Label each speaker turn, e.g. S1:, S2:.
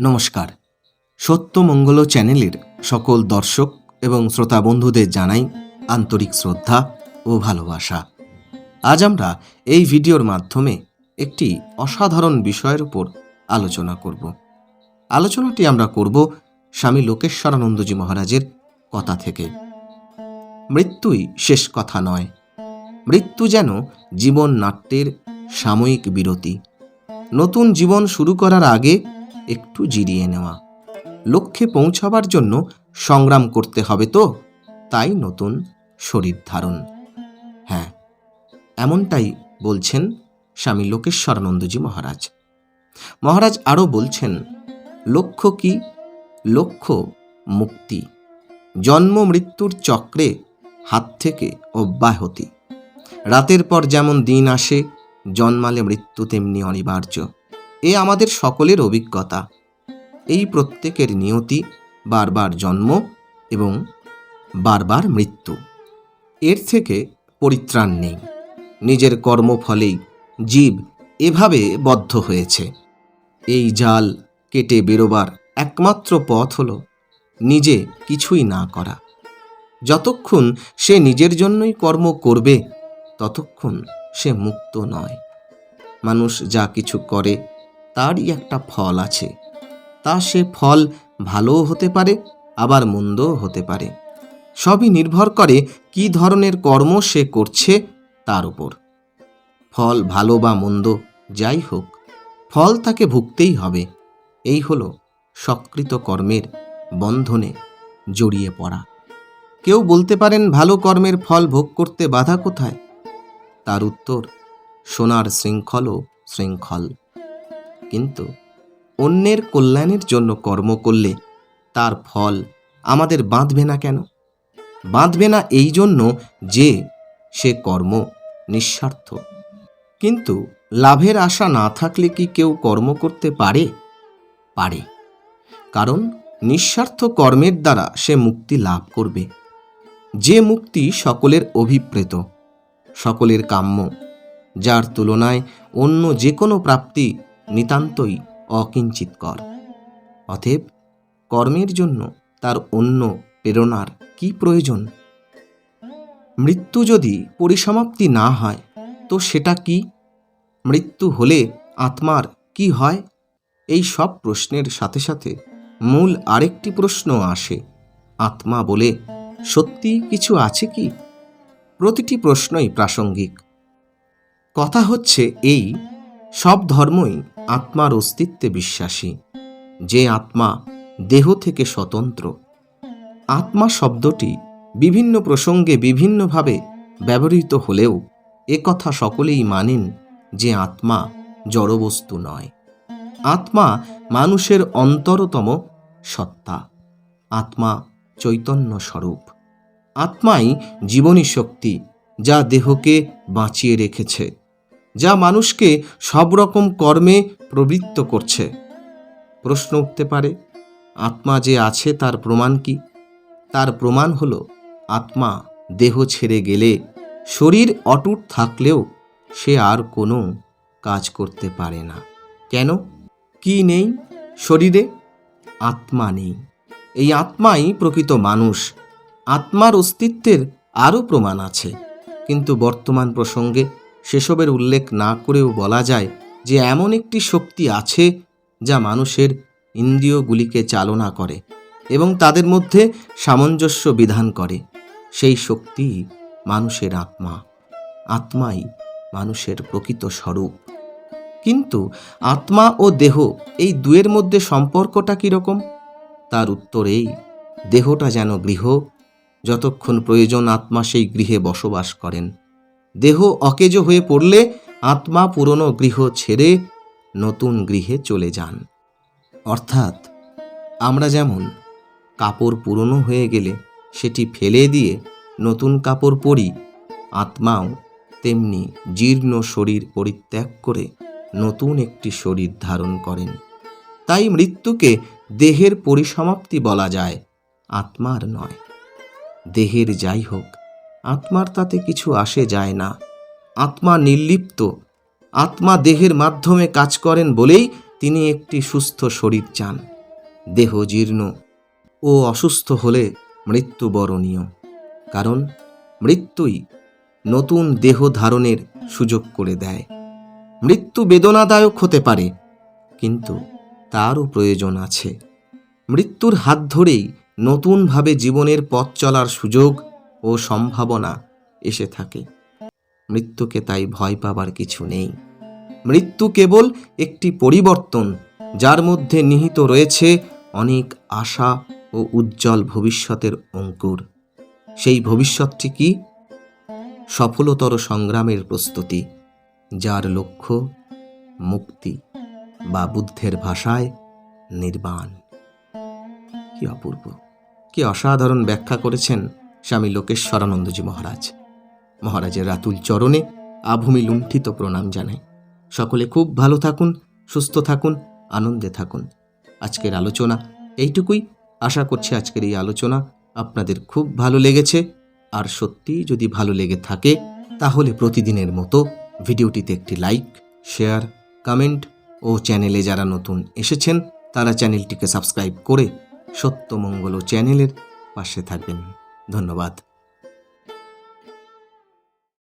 S1: নমস্কার। সত্যমঙ্গল চ্যানেলের সকল দর্শক এবং শ্রোতা বন্ধুদের জানাই আন্তরিক শ্রদ্ধা ও ভালোবাসা। আজ আমরা এই ভিডিওর মাধ্যমে একটি অসাধারণ বিষয়ের উপর আলোচনা করব। আলোচনাটি আমরা করব স্বামী লোকেশ্বরানন্দজি মহারাজের কথা থেকে। মৃত্যুই শেষ কথা নয়। মৃত্যু যেন জীবন নাট্যের সাময়িক বিরতি। নতুন জীবন শুরু করার আগে একটু জিরিয়ে নেওয়া। লক্ষ্যে পৌঁছাবার জন্য সংগ্রাম করতে হবে তো? তাই নতুন শরীর ধারণ। হ্যাঁ এমনটাই বলছেন স্বামী লোকেশ্বরানন্দজি মহারাজ। মহারাজ আরও বলছেন, লক্ষ্য কি? লক্ষ্য মুক্তি। জন্ম মৃত্যুর চক্রে হাত থেকে অব্যাহতি। রাতের পর যেমন দিন আসে, জন্মালে মৃত্যু তেমনি অনিবার্য। এ আমাদের সকলের অভিজ্ঞতা। এই প্রত্যেকের নিয়তি, বারবার জন্ম এবং বারবার মৃত্যু। এর থেকে পরিত্রাণ নেই। নিজের কর্মফলেই জীব এভাবে বদ্ধ হয়েছে। এই জাল কেটে বেরোবার একমাত্র পথ হল নিজে কিছুই না করা। যতক্ষণ সে নিজের জন্যই কর্ম করবে, ততক্ষণ সে মুক্ত নয়। মানুষ যা কিছু করে তারই একটা ফল আছে। তা সে ফল ভালোও হতে পারে, আবার মন্দও হতে পারে। সবই নির্ভর করে কী ধরনের কর্ম সে করছে তার উপর। ফল ভালো বা মন্দ, যাই হোক, ফল তাকে ভুগতেই হবে। এই হলো সক্রিত কর্মের বন্ধনে জড়িয়ে পড়া। কেউ বলতে পারেন, ভালো কর্মের ফল ভোগ করতে বাধা কোথায়? তার উত্তর, সোনার শৃঙ্খলও শৃঙ্খল। কিন্তু অন্যের কল্যাণের জন্য কর্ম করলে তার ফল আমাদের বাঁধবে না কেন? বাঁধবে না এই জন্য যে সে কর্ম নিঃস্বার্থ। কিন্তু লাভের আশা না থাকলে কি কেউ কর্ম করতে পারে? পারে। কারণ নিঃস্বার্থ কর্মের দ্বারা সে মুক্তি লাভ করবে। যে মুক্তি সকলের অভিপ্রেত, সকলের কাম্য, যার তুলনায় অন্য যে কোনো প্রাপ্তি নিতান্তই অকিঞ্চিতকর। অতএব কর্মের জন্য তার অন্য প্রেরণার কি প্রয়োজন? মৃত্যু যদি পরিসমাপ্তি না হয়, তো সেটা কি? মৃত্যু হলে আত্মার কি হয়? এই সব প্রশ্নের সাথে সাথে মূল আরেকটি প্রশ্ন আসে, আত্মা বলে সত্যি কিছু আছে কি? প্রতিটি প্রশ্নই প্রাসঙ্গিক। কথা হচ্ছে এই, সব ধর্মই আত্মার অস্তিত্বে বিশ্বাসী, যে আত্মা দেহ থেকে স্বতন্ত্র। আত্মা শব্দটি বিভিন্ন প্রসঙ্গে বিভিন্নভাবে ব্যবহৃত হলেও একথা সকলেই মানেন যে আত্মা জড়বস্তু নয়। আত্মা মানুষের অন্তরতম সত্তা। আত্মা চৈতন্য স্বরূপ। আত্মাই জীবনী শক্তি যা দেহকে বাঁচিয়ে রেখেছে। যা মানুষকে সব রকম কর্মে প্রবৃত্ত করছে। প্রশ্ন উঠতে পারে, আত্মা যে আছে তার প্রমাণ কি? তার প্রমাণ হল, আত্মা দেহ ছেড়ে গেলে শরীর অটুট থাকলেও সে আর কোনো কাজ করতে পারে না। কেন? কি নেই? শরীরে আত্মা নেই। এই আত্মাই প্রকৃত মানুষ। আত্মার অস্তিত্বের আরও প্রমাণ আছে। কিন্তু বর্তমান প্রসঙ্গে সেসবের উল্লেখ না করেও বলা যায় যে এমন একটি শক্তি আছে যা মানুষের ইন্দ্রিয়গুলিকে চালনা করে এবং তাদের মধ্যে সামঞ্জস্য বিধান করে। সেই শক্তি মানুষের আত্মা, আত্মাই মানুষের প্রকৃত স্বরূপ। কিন্তু আত্মা ও দেহ এই দুয়ের মধ্যে সম্পর্কটা কীরকম তার উত্তর এই, দেহটা যেন গৃহ, যতক্ষণ প্রয়োজন আত্মা সেই গৃহে বসবাস করেন। দেহ অকেজো হয়ে পড়লে আত্মা পুরনো গৃহ ছেড়ে নতুন গৃহে চলে যান। অর্থাৎ আমরা যেমন কাপড় পুরনো হয়ে গেলে সেটি ফেলে দিয়ে নতুন কাপড় পরি, আত্মাও তেমনি জীর্ণ শরীর পরিত্যাগ করে নতুন একটি শরীর ধারণ করেন। তাই মৃত্যুকে দেহের পরিসমাপ্তি বলা যায়, আত্মার নয়। দেহের যাই হোক আত্মার তাতে কিছু আসে যায় না। আত্মা নির্লিপ্ত। আত্মা দেহের মাধ্যমে কাজ করেন বলেই তিনি একটি সুস্থ শরীর চান। দেহ জীর্ণ ও অসুস্থ হলে মৃত্যু বরণীয় কারণ মৃত্যুই নতুন দেহ ধারণের সুযোগ করে দেয়। মৃত্যু বেদনাদায়ক হতে পারে, কিন্তু তারও প্রয়োজন আছে। মৃত্যুর হাত ধরেই নতুনভাবে জীবনের পথ চলার সুযোগ ও সম্ভাবনা এসে থাকে। মৃত্যুকে তাই ভয় পাবার কিছু নেই। মৃত্যু কেবল একটি পরিবর্তন, যার মধ্যে নিহিত রয়েছে অনেক আশা ও উজ্জ্বল ভবিষ্যতের অঙ্কুর। সেই ভবিষ্যৎটি কি? সফলতর সংগ্রামের প্রস্তুতি, যার লক্ষ্য মুক্তি বা বুদ্ধের ভাষায় নির্বাণ। কি অপূর্ব, কি অসাধারণ ব্যাখ্যা করেছেন স্বামী লোকেশ্বরানন্দজি মহারাজ। মহারাজের রাতুল চরণে আভূমি লুণ্ঠিত প্রণাম জানাই। সকলে খুব ভালো থাকুন, সুস্থ থাকুন, আনন্দে থাকুন। আজকের আলোচনা এইটুকুই। আশা করছি আজকের এই আলোচনা আপনাদের খুব ভালো লেগেছে। আর সত্যিই যদি ভালো লেগে থাকে, তাহলে প্রতিদিনের মতো ভিডিওটিতে একটি লাইক, শেয়ার, কমেন্ট ও চ্যানেলে যারা নতুন এসেছেন, তারা চ্যানেলটিকে সাবস্ক্রাইব করে সত্যমঙ্গল চ্যানেলের পাশে থাকবেন। ধন্যবাদ।